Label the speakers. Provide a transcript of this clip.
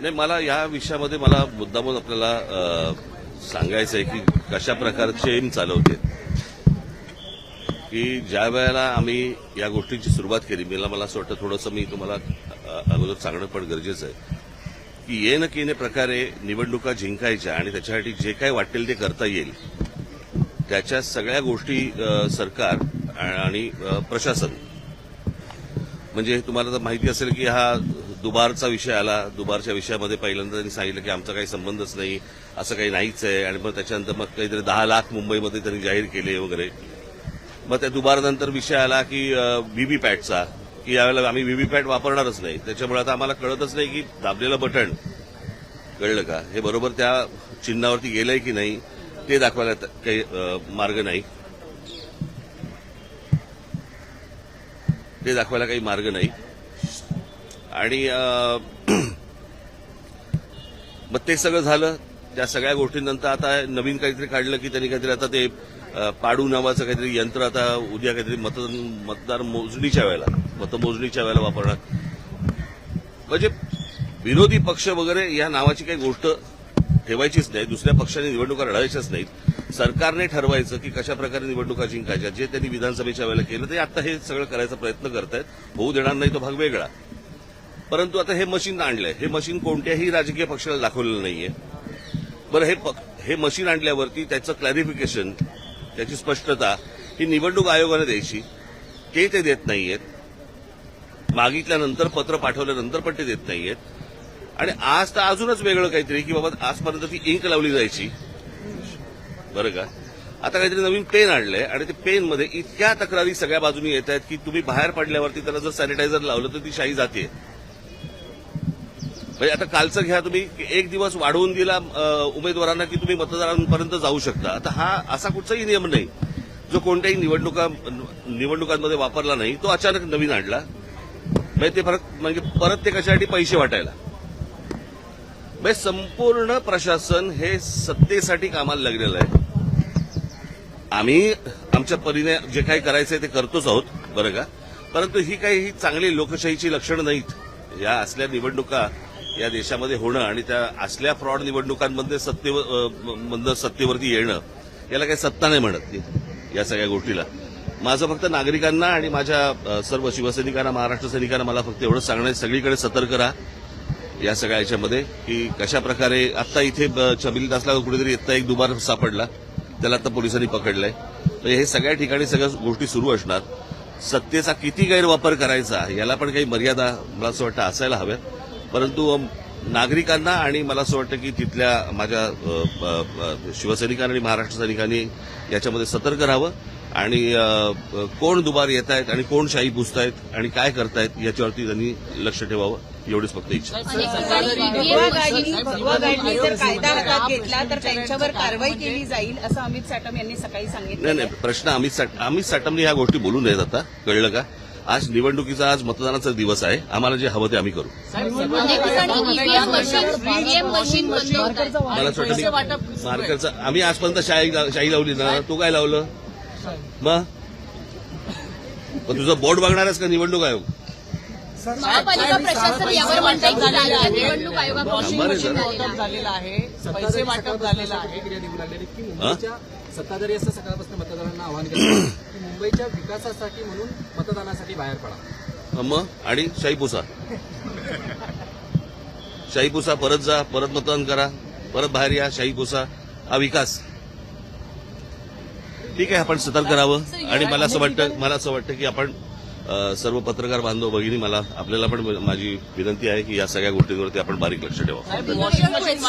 Speaker 1: नाही मला या विषयामध्ये मला मुद्दामून आपल्याला सांगायचं आहे की कशा प्रकारचे एम चालवते. की ज्या वेळेला आम्ही या गोष्टींची सुरुवात केली मला मला असं वाटतं थोडंसं मी तुम्हाला अगोदर सांगणं पण गरजेचं आहे. की ये न केने प्रकारे निवडणुका जिंकायच्या आणि त्याच्यासाठी जे काय वाटेल ते करता येईल त्याच्या सगळ्या गोष्टी सरकार आणि प्रशासन. म्हणजे तुम्हाला तर माहिती असेल की हा दुबारचा विषय आला. दुबारच्या विषयामध्ये पहिल्यांदा त्यांनी सांगितलं की आमचा काही संबंधच नाही असं काही नाहीच आहे. आणि मग त्याच्यानंतर मग काहीतरी दहा लाख मुंबईमध्ये त्यांनी जाहीर केले वगैरे. मग त्या दुबारनंतर विषय आला की व्हीव्हीपॅटचा की यावेळेला आम्ही व्हीव्हीपॅट वापरणारच नाही. त्याच्यामुळे आता आम्हाला कळतच नाही की दाबलेलं बटन कळलं का? हे बरोबर त्या चिन्हावरती गेलंय की नाही ते दाखवायला काही मार्ग नाही. ते दाखवायला काही मार्ग नाही. आणि मग ते सगळं झालं. त्या सगळ्या गोष्टींनंतर आता नवीन काहीतरी काढलं की त्यांनी काहीतरी आता ते पाडू नावाचं काहीतरी यंत्र आता उद्या काहीतरी मतदान मतदार मोजणीच्या वेळेला मतमोजणीच्या वेळेला वापरणार. म्हणजे विरोधी पक्ष वगैरे या नावाची काही गोष्ट ठेवायचीच नाही. दुसऱ्या पक्षाने निवडणुका लढायच्याच नाहीत. सरकारने ठरवायचं की कशा प्रकारे निवडणुका जिंकायच्या. जे त्यांनी विधानसभेच्या वेळेला केलं ते आता हे सगळं करायचा प्रयत्न करतायत. होऊ देणार नाही तो भाग वेगळा. परंतु आता हे मशीन आणलंय. हे मशीन कोणत्याही राजकीय पक्षाला दाखवलेलं नाहीये. बरं हे पक- हे मशीन आणल्यावरती त्याचं क्लॅरिफिकेशन त्याची स्पष्टता ही निवडणूक आयोगाने द्यायची. ते ते देत नाहीयेत. मागितल्यानंतर पत्र पाठवल्यानंतर पण ते देत नाहीयेत. आणि आज तर अजूनच वेगळं काहीतरी की बाबा आजपर्यंत ती इंक लावली जायची. बरं का? आता काहीतरी नवीन पेन आणलंय आणि ते पेनमध्ये इतक्या तक्रारी सगळ्या बाजूनी येत आहेत की तुम्ही बाहेर पडल्यावरती त्याला जर सॅनिटायझर लावलं तर ती शाही जाते म्हणजे आता कालचं घ्या तुम्ही एक दिवस वाढवून दिला उमेदवारांना की तुम्ही मतदारांपर्यंत जाऊ शकता. आता हा असा कुठचाही नियम नाही. जो कोणत्याही निवडणुका निवडणुकांमध्ये वापरला नाही तो अचानक नवीन आणला. म्हणजे ते फरक म्हणजे परत ते कशासाठी पैसे वाटायला? म्हणजे संपूर्ण प्रशासन हे सत्तेसाठी कामाला लागलेलं आहे. आम्ही आमच्या परीने जे काही करायचंय ते करतोच आहोत बरं का? परंतु ही काही ही चांगली लोकशाहीची लक्षणं नाहीत. या असल्या निवडणुका या देशामध्ये होणं आणि त्या असल्या फ्रॉड निवडणुकांमध्ये सत्तेवर सत्तेवरती येणं याला काही सत्ता नाही म्हणत या सगळ्या गोष्टीला. माझं फक्त नागरिकांना आणि माझ्या सर्व शिवसैनिकांना महाराष्ट्र सैनिकांना मला फक्त एवढं सांगणं सगळीकडे सतर्क राहा. या सगळ्या याच्यामध्ये की कशा प्रकारे आत्ता इथे छबिलीत छबिलीदासला कुठेतरी इथं एक दुबार सापडला त्याला आता पोलिसांनी पकडलंय. तर हे सगळ्या ठिकाणी सगळ्या गोष्टी सुरू असणार. सत्तेचा किती गैरवापर करायचा याला पण काही मर्यादा मला असं वाटतं असायला हव्यात. परंतु नागरिकांना आणि मला असं वाटतं की तिथल्या माझ्या शिवसैनिकांनी आणि महाराष्ट्र सैनिकांनी याच्यामध्ये सतर्क राहावं. आणि कोण दुबार येत आहेत आणि कोण शाही पुसतायत आणि काय करतायत याच्यावरती त्यांनी लक्ष ठेवावं एवढीच फक्त इच्छा.
Speaker 2: कायदा हातात घेतला तर त्यांच्यावर कारवाई केली जाईल असं अमित साटम यांनी सकाळी
Speaker 1: नाही
Speaker 2: सांगितलं
Speaker 1: नाही प्रश्न अमित साट अमित साटमने ह्या गोष्टी बोलू नयेत आता. कळलं का? आज निवडणुकीचा आज मतदानाचा दिवस आहे. आम्हाला जे हवं ते आम्ही करू. मला असं
Speaker 3: पैसे
Speaker 1: वाटतं मार्करचा आम्ही आजपर्यंत शाही शाही लावली ना तू काय लावलं? मग तुझं बोर्ड बघणारच का निवडणूक आयोग?
Speaker 3: महापालिका प्रशासन यावर निवडणूक. झालेलं आहे.
Speaker 4: पैसे वाटप झालेलं आहे.
Speaker 5: सत्ताधारी असं सकाळपासून मतदारांना आवाहन केलं मुंबईच्या विकासासाठी म्हणून मतदानासाठी बाहेर पडा.
Speaker 1: मग? आणि शाही पुसा शाही पुसा परत जा परत मतदान करा. परत बाहेर या शाही पुसा हा विकास. ठीक आहे आपण सतर्क राहावं. आणि मला असं वाटतं मला असं वाटतं की आपण सर्व पत्रकार बांधव भगिनी मला आपल्याला पण माझी विनंती आहे की या सगळ्या गोष्टींवरती आपण बारीक लक्ष
Speaker 4: मशीन